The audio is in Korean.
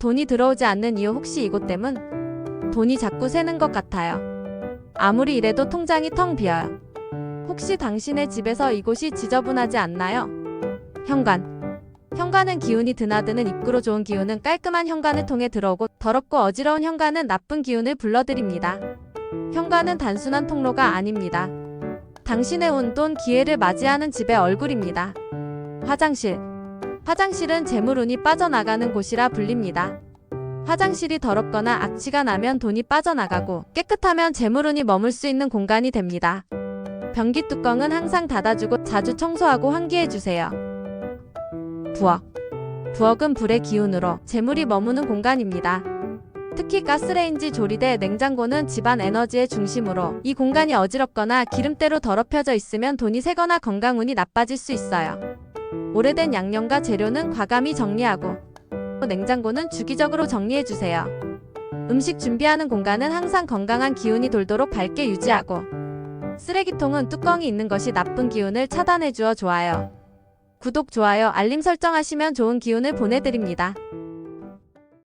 돈이 들어오지 않는 이유 혹시 이것 때문? 돈이 자꾸 새는 것 같아요. 아무리 이래도 통장이 텅 비어요. 혹시 당신의 집에서 이곳이 지저분하지 않나요? 현관. 현관은 기운이 드나드는 입구로 좋은 기운은 깔끔한 현관을 통해 들어오고 더럽고 어지러운 현관은 나쁜 기운을 불러들입니다. 현관은 단순한 통로가 아닙니다. 당신의 운 돈 기회를 맞이하는 집의 얼굴입니다. 화장실. 화장실은 재물운이 빠져나가는 곳이라 불립니다. 화장실이 더럽거나 악취가 나면 돈이 빠져나가고 깨끗하면 재물운이 머물 수 있는 공간이 됩니다. 변기 뚜껑은 항상 닫아주고 자주 청소하고 환기해주세요. 부엌. 부엌은 불의 기운으로 재물이 머무는 공간입니다. 특히 가스레인지 조리대 냉장고는 집안 에너지의 중심으로 이 공간이 어지럽거나 기름때로 더럽혀져 있으면 돈이 새거나 건강운이 나빠질 수 있어요. 오래된 양념과 재료는 과감히 정리하고 냉장고는 주기적으로 정리해 주세요. 음식 준비하는 공간은 항상 건강한 기운이 돌도록 밝게 유지하고 쓰레기통은 뚜껑이 있는 것이 나쁜 기운을 차단해 주어 좋아요. 구독, 좋아요, 알림 설정하시면 좋은 기운을 보내드립니다.